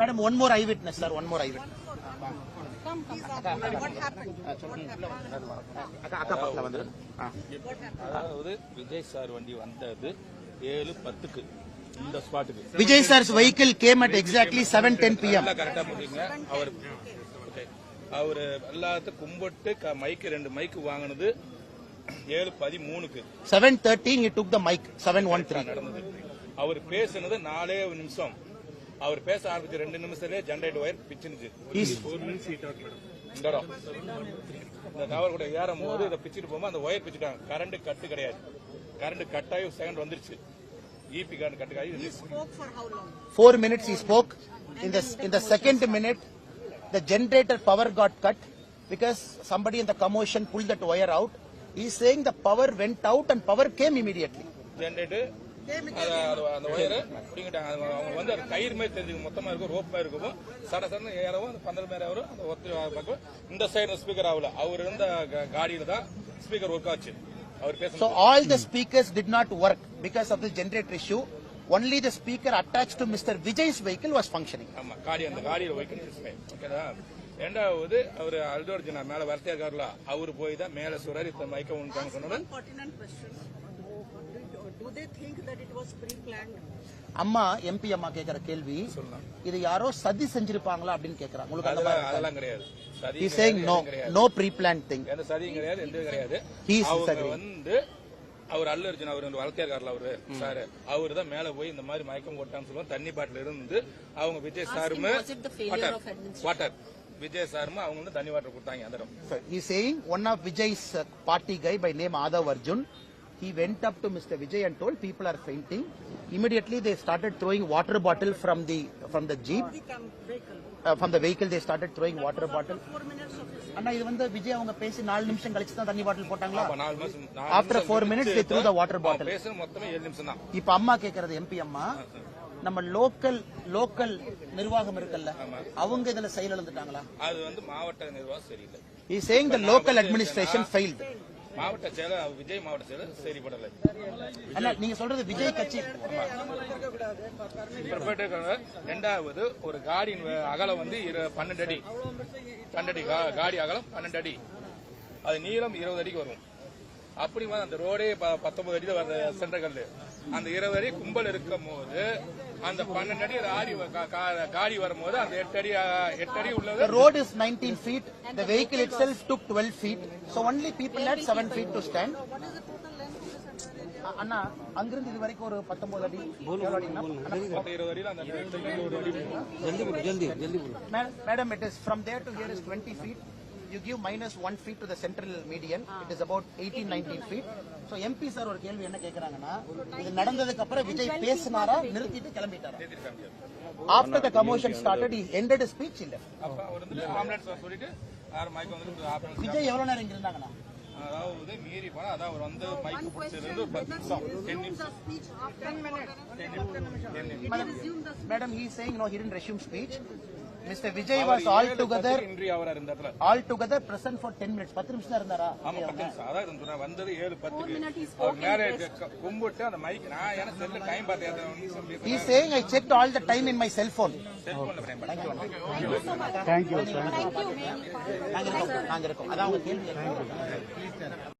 Madam one more eyewitness sir one more eyewitness. அதாவது Vijay sir வண்டி வந்தது ஏழு பத்துக்கு இந்த ஸ்பாட்டுக்கு. Vijay sir's vehicle came at exactly seven ten PM கரெக்டா முடியுங்க. அவர் அவர் எல்லாத்தையும் கும்பிட்டு மைக்கு ரெண்டு மைக்கு வாங்கினது ஏழு பதிமூணுக்கு. Seven he took the mic. Seven one three நடந்தது. அவர் பேசுனது நாலே நிமிஷம். அவர் பேச ஆரம்பிச்ச ரெண்டு நிமிஷத்துலயே ஜென்ரேட்டர் ஒயர் பிச்சுனுச்சு இந்த. இந்த டவர் கூட ஏறும் போது இதை பிச்சுட்டு போகும்போது அந்த ஒயர் பிச்சுட்டாங்க கரண்ட் கட்டு கிடையாது கரண்ட் கட் ஆகி செகண்ட் வந்துருச்சு இபி கரண்ட் கட்டு ஆகி. In the in the second minute, the generator power got cut because somebody in the commotion pulled that wire out. He's saying the power went out and power came immediately. Generator அந்த ஒயரை பிடிங்கிட்டாங்க அவங்க வந்து அது கயிறு மாதிரி தெரிஞ்சுக்கும் மொத்தமா இருக்கும் ரோப் மாதிரி இருக்கும் சட சடன்னு ஏறவும் அந்த பந்தல் மேல வரும் அந்த ஒத்து பக்கம் இந்த சைடு ஸ்பீக்கர் ஆகல அவர் இருந்த காடியில தான் ஸ்பீக்கர் ஒர்க் ஆச்சு அவர் So பேச all the speakers did not work because of the generator issue. Only the speaker attached to Mr. Vijay's vehicle was functioning. ஆமா காடி அந்த காடியில வைக்கணும் ஓகேதா ரெண்டாவது அவர் அல்டோர்ஜினா மேல வரத்தே இருக்காருல அவரு போய் தான் மேல சுரரி இப்ப மைக்க உண்டாங்க சொன்னது அம்மா எம்பி அம்மா கேக்குற கேள்வி. இது யாரோ சதி செஞ்சிருப்பாங்களா அப்படின்னு கேக்குறாங்க. உங்களுக்கு அந்த அதெல்லாம் அதெல்லாம் கிடையாது. கிடையாது, no, எதுவும் கிடையாது. no pre-planned thing. எந்த சதியும் கிடையாது எந்த கிடையாது. வந்து அவர் அல்ல அர்ஜுன் அவர் வளர்த்தியா இருக்கார்ல அவரு சார் அவரு தான் மேல போய் இந்த மாதிரி மயக்கம் போட்டான்னு சொல்லுவோம் தண்ணி பாட்டில் இருந்து அவங்க விஜய் சாருமே? வாட்டர் விஜய் சாருமே அவங்க வந்து தண்ணி வாட்டர் கொடுத்தாங்க அந்த இடம். So he's saying one of Vijay's uh, party guy he went up to Mr. Vijay and told people are fainting. Immediately they started throwing water bottle from the from the jeep, uh, from the vehicle they started throwing water bottle. அண்ணா இது வந்து விஜய் அவங்க பேசி நாலு நிமிஷம் கழிச்சு தான் தண்ணி பாட்டில் போட்டாங்களா minutes, they threw the water அவன் bottle. பேசுறது மொத்தமே ஏழு நிமிஷம் தான் இப்ப அம்மா கேக்குறது எம்பி அம்மா நம்ம லோக்கல் லோக்கல் நிர்வாகம் இருக்குல்ல அவங்க இதுல செயல் இழந்துட்டாங்களா அது வந்து மாவட்ட நிர்வாகம் சரியில்லை He's saying the local administration failed. மாவட்ட செயலர் விஜய் மாவட்ட செயலர் சரிப்படலை அண்ணா நீங்க சொல்றது விஜய் கட்சி. ரெண்டாவது ஒரு காடியின் அகலம் வந்து பன்னெண்டு அடி. பன்னெண்டு அடி காடி அகலம் பன்னெண்டு அடி. அது நீளம் இருபது அடிக்கு வரும். அப்படி அந்த ரோடே பத்தொன்பது அடியில் வர சென்டர் கல்லு அந்த இருபது அடி கும்பல் இருக்கும் போது அந்த பன்னெண்டு அடி ஆடி காடி வரும்போது அந்த எட்டு அடி எட்டு அடி உள்ளது The road is 19 feet. The vehicle itself took 12 feet. So only people had 7 feet to stand. What is the total length of this entire area? அ- அண்ணா அங்கிருந்து இது வரைக்கும் ஒரு 19 அடி இருபது அடி Madam, it is from there to here is 20 feet. You give minus 1 feet to the central median. It is about 18, 19 feet. So MP sir ஒரு கேள்வி என்ன கேக்குறாங்கன்னா இது நடந்ததுக்கு அப்புறம் விஜய் பேசினாரா நிறுத்திட்டு கிளம்பிட்டாரா? After the commotion started, he ended his speech இல்ல. விஜய் எவ்வளவு நேரம் இங்க இருந்தாங்கண்ணா அதாவது மீறி போனா அதான் அவர் வந்து மைக்கு பிடிச்சிருந்து ஒரு பத்து நிமிஷம். டென் நிமிஷம் The speech after 10 minutes. Madam, Madam, Mr. Vijay was all together, entry ஆகிறார் இந்த இடத்துல all together present for 10 minutes. 10 நிமிஷம் தான் இருந்தாரா ஆமா பத்து நிமிஷம் அதான் வந்தது ஏழு spoke அவர் க- கும்பிட்டு அந்த மைக் நான் எனக்கு செல்ல டைம் பார்த்தேன் பேசுறேன் is saying I checked all the time in my cell phone. செல்போன்ல டைம் பார்த்தேன் Thank you. நாங்க இருக்கோம் நாங்க இருக்கோம் அதான் அவங்க கேள்வி